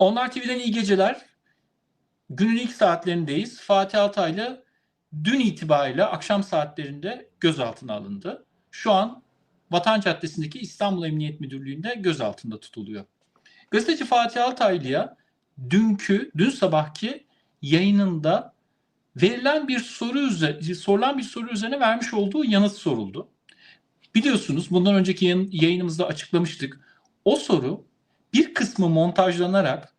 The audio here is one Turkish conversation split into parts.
Onlar TV'den iyi geceler. Günün ilk saatlerindeyiz. Fatih Altaylı dün itibariyle akşam saatlerinde gözaltına alındı. Şu an Vatan Caddesi'ndeki İstanbul Emniyet Müdürlüğü'nde gözaltında tutuluyor. Gazeteci Fatih Altaylı'ya dünkü, dün sabahki yayınında verilen bir soru üzerine, sorulan bir soru üzerine vermiş olduğu yanıt soruldu. Biliyorsunuz bundan önceki yayın, yayınımızda açıklamıştık. O soru bir kısmı montajlanarak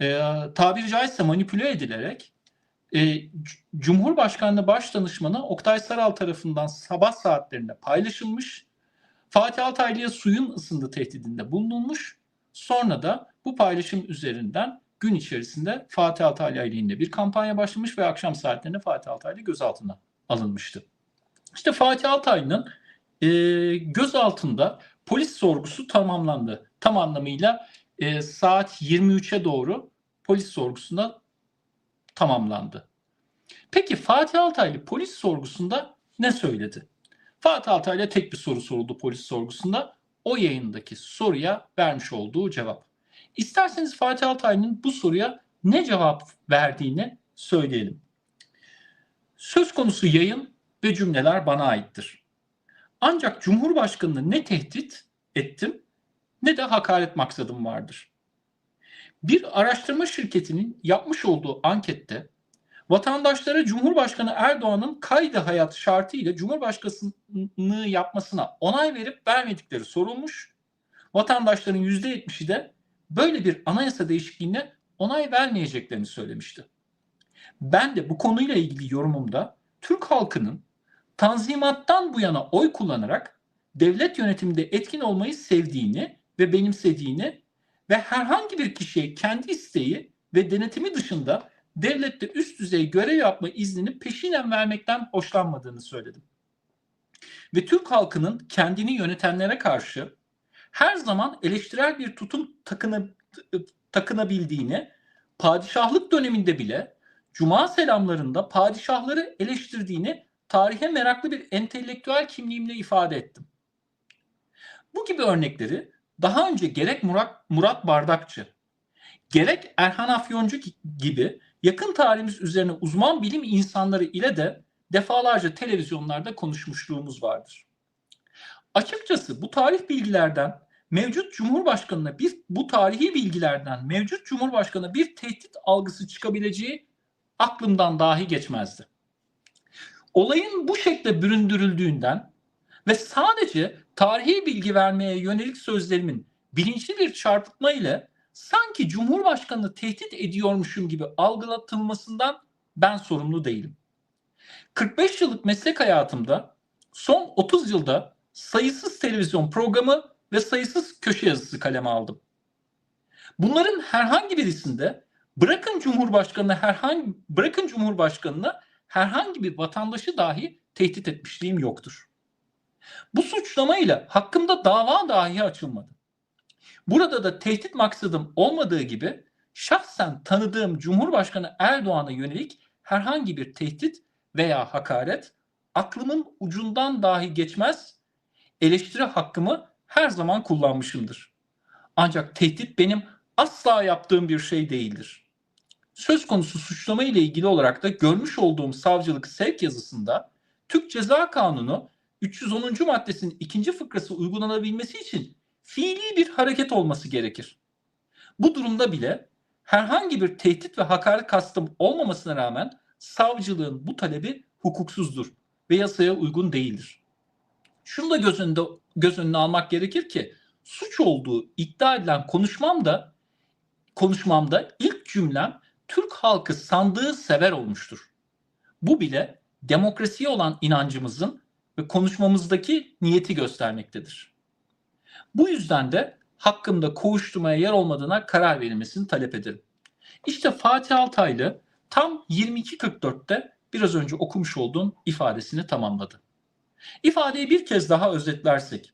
e, tabiri caizse manipüle edilerek e, Cumhurbaşkanlığı Başdanışmanı Oktay Saral tarafından sabah saatlerinde paylaşılmış. Fatih Altaylı'ya suyun ısındı tehdidinde bulunulmuş. Sonra da bu paylaşım üzerinden gün içerisinde Fatih Altaylı aleyhinde bir kampanya başlamış ve akşam saatlerinde Fatih Altaylı gözaltına alınmıştı. İşte Fatih Altaylı'nın e, gözaltında polis sorgusu tamamlandı. Tam anlamıyla e, saat 23'e doğru polis sorgusunda tamamlandı. Peki Fatih Altaylı polis sorgusunda ne söyledi? Fatih Altaylı'ya tek bir soru soruldu polis sorgusunda. O yayındaki soruya vermiş olduğu cevap. İsterseniz Fatih Altaylı'nın bu soruya ne cevap verdiğini söyleyelim. Söz konusu yayın ve cümleler bana aittir. Ancak Cumhurbaşkanı'nı ne tehdit ettim ne de hakaret maksadım vardır. Bir araştırma şirketinin yapmış olduğu ankette vatandaşlara Cumhurbaşkanı Erdoğan'ın kaydı hayat şartı ile Cumhurbaşkanlığı yapmasına onay verip vermedikleri sorulmuş. Vatandaşların %70'i de böyle bir anayasa değişikliğine onay vermeyeceklerini söylemişti. Ben de bu konuyla ilgili yorumumda Türk halkının Tanzimattan bu yana oy kullanarak devlet yönetiminde etkin olmayı sevdiğini ve benimsediğini ve herhangi bir kişiye kendi isteği ve denetimi dışında devlette üst düzey görev yapma iznini peşinen vermekten hoşlanmadığını söyledim. Ve Türk halkının kendini yönetenlere karşı her zaman eleştirel bir tutum takına, takınabildiğini, padişahlık döneminde bile cuma selamlarında padişahları eleştirdiğini tarihe meraklı bir entelektüel kimliğimle ifade ettim. Bu gibi örnekleri daha önce gerek Murat, Murat Bardakçı, gerek Erhan Afyoncu gibi yakın tarihimiz üzerine uzman bilim insanları ile de defalarca televizyonlarda konuşmuşluğumuz vardır. Açıkçası bu tarih bilgilerden mevcut Cumhurbaşkanı'na bir bu tarihi bilgilerden mevcut Cumhurbaşkanı'na bir tehdit algısı çıkabileceği aklımdan dahi geçmezdi. Olayın bu şekilde büründürüldüğünden ve sadece tarihi bilgi vermeye yönelik sözlerimin bilinçli bir çarpıtma ile sanki Cumhurbaşkanı'nı tehdit ediyormuşum gibi algılatılmasından ben sorumlu değilim. 45 yıllık meslek hayatımda son 30 yılda sayısız televizyon programı ve sayısız köşe yazısı kaleme aldım. Bunların herhangi birisinde bırakın Cumhurbaşkanı'na herhangi bırakın Cumhurbaşkanı'na herhangi bir vatandaşı dahi tehdit etmişliğim yoktur. Bu suçlamayla hakkımda dava dahi açılmadı. Burada da tehdit maksadım olmadığı gibi şahsen tanıdığım Cumhurbaşkanı Erdoğan'a yönelik herhangi bir tehdit veya hakaret aklımın ucundan dahi geçmez, eleştiri hakkımı her zaman kullanmışımdır. Ancak tehdit benim asla yaptığım bir şey değildir. Söz konusu suçlama ile ilgili olarak da görmüş olduğum savcılık sevk yazısında Türk Ceza Kanunu 310. maddesinin ikinci fıkrası uygulanabilmesi için fiili bir hareket olması gerekir. Bu durumda bile herhangi bir tehdit ve hakaret kastım olmamasına rağmen savcılığın bu talebi hukuksuzdur ve yasaya uygun değildir. Şunu da göz önünde, göz önüne almak gerekir ki suç olduğu iddia edilen konuşmamda konuşmamda ilk cümlem Türk halkı sandığı sever olmuştur. Bu bile demokrasiye olan inancımızın ve konuşmamızdaki niyeti göstermektedir. Bu yüzden de hakkımda kovuşturmaya yer olmadığına karar verilmesini talep ederim. İşte Fatih Altaylı tam 22.44'te biraz önce okumuş olduğum ifadesini tamamladı. İfadeyi bir kez daha özetlersek,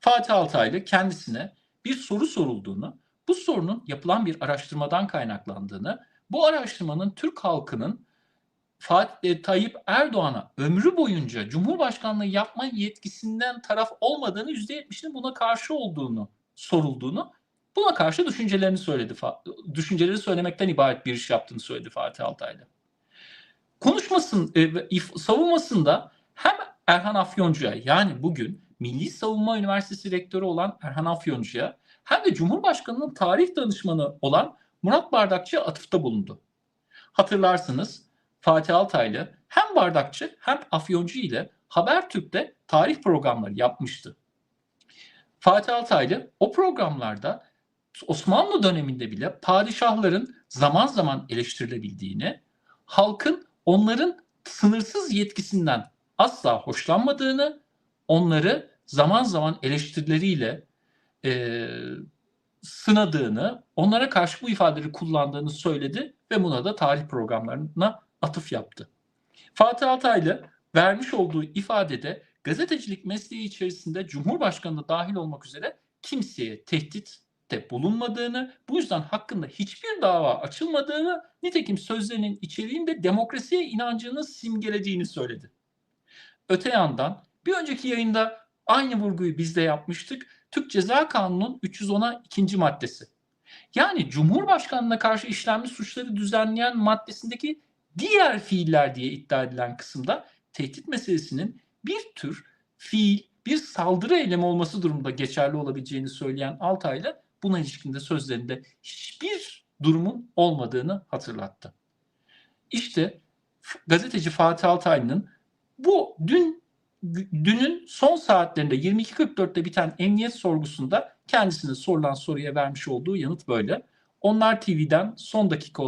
Fatih Altaylı kendisine bir soru sorulduğunu, bu sorunun yapılan bir araştırmadan kaynaklandığını, bu araştırmanın Türk halkının Fatih e, Tayyip Erdoğan'a ömrü boyunca Cumhurbaşkanlığı yapma yetkisinden taraf olmadığını %70'inin buna karşı olduğunu sorulduğunu Buna karşı düşüncelerini söyledi. Düşünceleri söylemekten ibaret bir iş yaptığını söyledi Fatih Altaylı. Konuşmasın, e, savunmasında hem Erhan Afyoncu'ya yani bugün Milli Savunma Üniversitesi rektörü olan Erhan Afyoncu'ya hem de Cumhurbaşkanı'nın tarih danışmanı olan Murat Bardakçı'ya atıfta bulundu. Hatırlarsınız Fatih Altaylı hem Bardakçı hem Afyoncu ile Habertürk'te tarih programları yapmıştı. Fatih Altaylı o programlarda Osmanlı döneminde bile padişahların zaman zaman eleştirilebildiğini, halkın onların sınırsız yetkisinden asla hoşlanmadığını, onları zaman zaman eleştirileriyle e, sınadığını, onlara karşı bu ifadeleri kullandığını söyledi ve buna da tarih programlarına atıf yaptı. Fatih Altaylı vermiş olduğu ifadede gazetecilik mesleği içerisinde Cumhurbaşkanı da dahil olmak üzere kimseye tehditte bulunmadığını, bu yüzden hakkında hiçbir dava açılmadığını, nitekim sözlerinin içeriğinde demokrasiye inancını simgelediğini söyledi. Öte yandan bir önceki yayında aynı vurguyu biz de yapmıştık. Türk Ceza Kanunu'nun 310'a ikinci maddesi. Yani Cumhurbaşkanına karşı işlenmiş suçları düzenleyen maddesindeki diğer fiiller diye iddia edilen kısımda tehdit meselesinin bir tür fiil, bir saldırı eylemi olması durumunda geçerli olabileceğini söyleyen Altaylı buna ilişkinde sözlerinde hiçbir durumun olmadığını hatırlattı. İşte gazeteci Fatih Altaylı'nın bu dün dünün son saatlerinde 22.44'te biten emniyet sorgusunda kendisine sorulan soruya vermiş olduğu yanıt böyle. Onlar TV'den son dakika olarak